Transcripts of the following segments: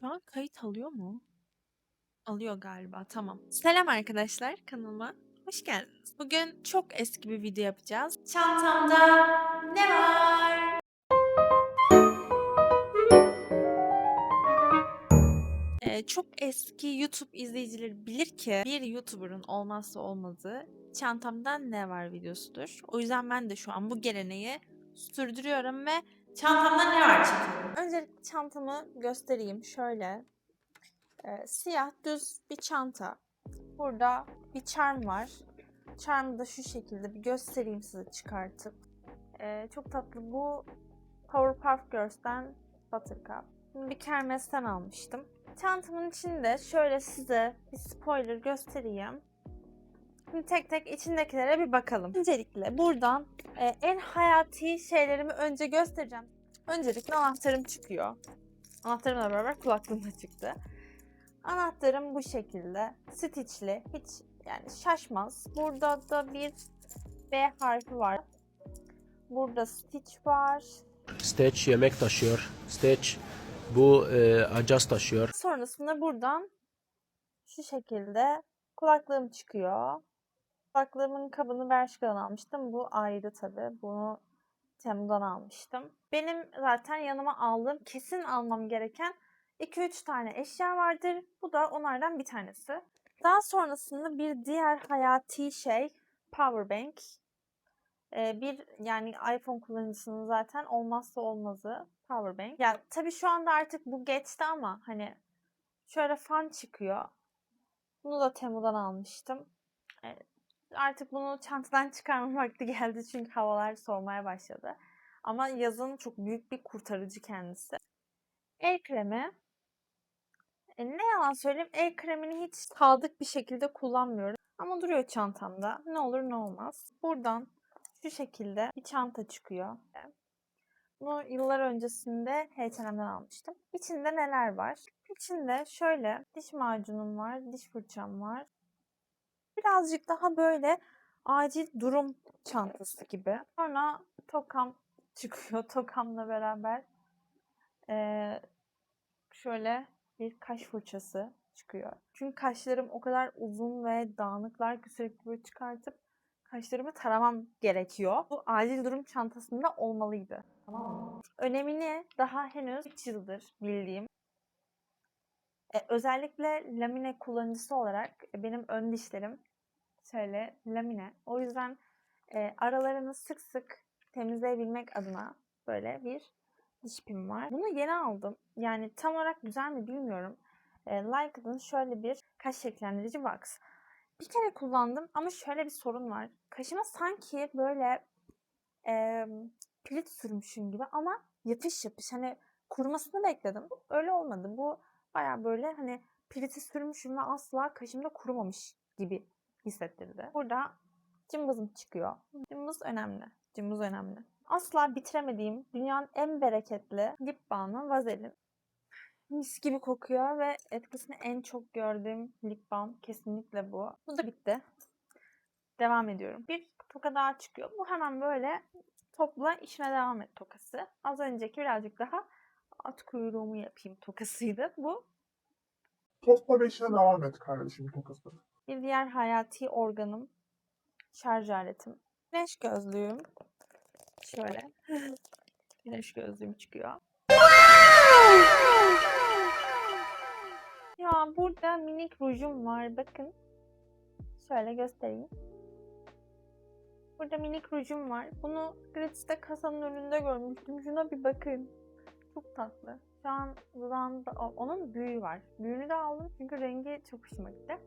Şu an kayıt alıyor mu? Alıyor galiba. Tamam. Selam arkadaşlar kanalıma. Hoş geldiniz. Bugün çok eski bir video yapacağız. Çantamda ne var? Ee, çok eski YouTube izleyicileri bilir ki bir YouTuber'ın olmazsa olmazı çantamda ne var videosudur. O yüzden ben de şu an bu geleneği sürdürüyorum ve çantamda ne var çekiyorum. Öncelikle çantamı göstereyim. Şöyle e, siyah düz bir çanta. Burada bir charm var. Charm'ı da şu şekilde bir göstereyim size çıkartıp. E, çok tatlı. Bu Powerpuff Girls'ten Buttercup. Bunu bir kermesten almıştım. Çantamın içinde şöyle size bir spoiler göstereyim. Şimdi tek tek içindekilere bir bakalım. Öncelikle buradan e, en hayati şeylerimi önce göstereceğim. Öncelikle anahtarım çıkıyor. Anahtarımla beraber kulaklığım da çıktı. Anahtarım bu şekilde. Stitchli. Hiç yani şaşmaz. Burada da bir B harfi var. Burada stitch var. Stitch yemek taşıyor. Stitch bu e, acas taşıyor. Sonrasında buradan şu şekilde kulaklığım çıkıyor. Kulaklığımın kabını Bershka'dan almıştım. Bu ayrı tabii. Bunu Temu'dan almıştım. Benim zaten yanıma aldığım, kesin almam gereken 2-3 tane eşya vardır. Bu da onlardan bir tanesi. Daha sonrasında bir diğer hayati şey Powerbank. Ee, bir yani iPhone kullanıcısının zaten olmazsa olmazı Powerbank. Ya tabii şu anda artık bu geçti ama hani şöyle fan çıkıyor. Bunu da Temu'dan almıştım. Evet. Artık bunu çantadan çıkarma vakti geldi çünkü havalar soğumaya başladı. Ama yazın çok büyük bir kurtarıcı kendisi. El kremi. E, ne yalan söyleyeyim el kremini hiç sadık bir şekilde kullanmıyorum. Ama duruyor çantamda. Ne olur ne olmaz. Buradan şu şekilde bir çanta çıkıyor. Bunu yıllar öncesinde H&M'den almıştım. İçinde neler var? İçinde şöyle diş macunum var, diş fırçam var. Birazcık daha böyle acil durum çantası gibi. Sonra tokam çıkıyor. Tokamla beraber eee, şöyle bir kaş fırçası çıkıyor. Çünkü kaşlarım o kadar uzun ve dağınıklar ki sürekli böyle çıkartıp kaşlarımı taramam gerekiyor. Bu acil durum çantasında olmalıydı. Tamam mı? Önemini daha henüz 3 yıldır bildiğim özellikle lamine kullanıcısı olarak e, benim ön dişlerim şöyle lamine. O yüzden e, aralarını sık sık temizleyebilmek adına böyle bir diş pim var. Bunu yeni aldım. Yani tam olarak güzel mi bilmiyorum. E, Lyca'nın şöyle bir kaş şekillendirici wax. Bir kere kullandım ama şöyle bir sorun var. Kaşıma sanki böyle e, pilit sürmüşüm gibi ama yapış yapış. Hani kurumasını bekledim. Öyle olmadı. Bu baya böyle hani piliti sürmüşüm ve asla kaşımda kurumamış gibi hissettirdi. Burada cımbızım çıkıyor. Cımbız önemli. Cımbız önemli. Asla bitiremediğim dünyanın en bereketli lip balmı Vaseline. Mis gibi kokuyor ve etkisini en çok gördüğüm lip balm kesinlikle bu. Bu da bitti. Devam ediyorum. Bir toka daha çıkıyor. Bu hemen böyle topla işine devam et tokası. Az önceki birazcık daha at kuyruğumu yapayım tokasıydı. Bu Tostla ve işine devam et kardeşim tokası. bir diğer hayati organım. Şarj aletim. Güneş gözlüğüm. Şöyle. Güneş gözlüğüm çıkıyor. Ya burada minik rujum var. Bakın. Şöyle göstereyim. Burada minik rujum var. Bunu gratis'te kasanın önünde görmüştüm. Şuna bir bakın. Çok tatlı. Şu an dudağımda onun büyüğü var. Büyüğünü de aldım çünkü rengi çok hoşuma gitti.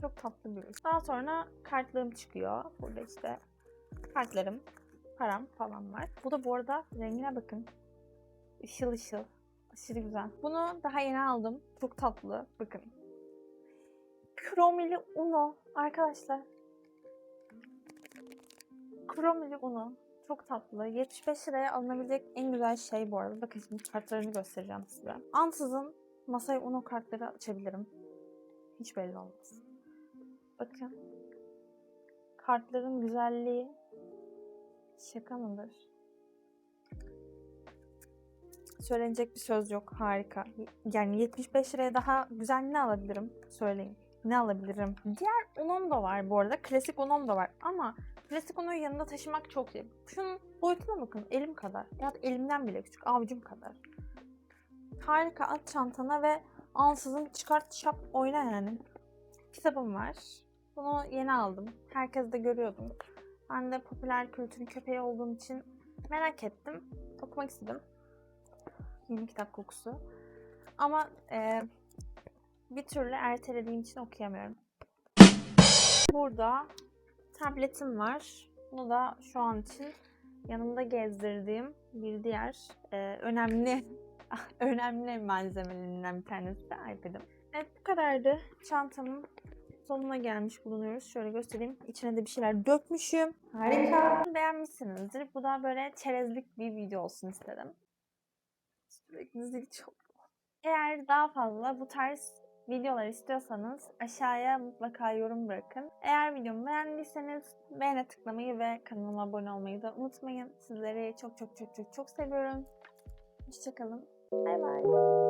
Çok tatlı bir. Daha sonra kartlarım çıkıyor. Burada işte kartlarım, param falan var. Bu da bu arada rengine bakın. Işıl ışıl. Aşırı güzel. Bunu daha yeni aldım. Çok tatlı. Bakın. Kromili Uno. Arkadaşlar. Kromili Uno. Çok tatlı. 75 liraya alınabilecek en güzel şey bu arada. Bakın şimdi kartlarını göstereceğim size. Ansızın masaya Uno kartları açabilirim. Hiç belli olmaz. Bakın. Kartların güzelliği şaka mıdır? Söylenecek bir söz yok. Harika. Yani 75 liraya daha güzel ne alabilirim? Söyleyin. Ne alabilirim? Diğer unom da var bu arada. Klasik unom da var. Ama klasik unoyu yanında taşımak çok iyi. Şunun boyutuna bakın. Elim kadar. Ya da elimden bile küçük. Avucum kadar. Harika. At çantana ve ansızın çıkart çap oyna yani. Kitabım var. Bunu yeni aldım. Herkes de görüyordum. Ben de popüler kültürün köpeği olduğum için merak ettim. Okumak istedim. Yeni kitap kokusu. Ama e, bir türlü ertelediğim için okuyamıyorum. Burada tabletim var. Bunu da şu an için yanımda gezdirdiğim bir diğer e, önemli önemli malzemelerinden bir tanesi de iPad'im. Evet bu kadardı. Çantamın sonuna gelmiş bulunuyoruz. Şöyle göstereyim. İçine de bir şeyler dökmüşüm. Harika. Beğenmişsinizdir. Bu da böyle çerezlik bir video olsun istedim. Sürekli zil çok. Eğer daha fazla bu tarz videolar istiyorsanız aşağıya mutlaka yorum bırakın. Eğer videomu beğendiyseniz beğene tıklamayı ve kanalıma abone olmayı da unutmayın. Sizleri çok çok çok çok çok seviyorum. Hoşçakalın. Bay bay.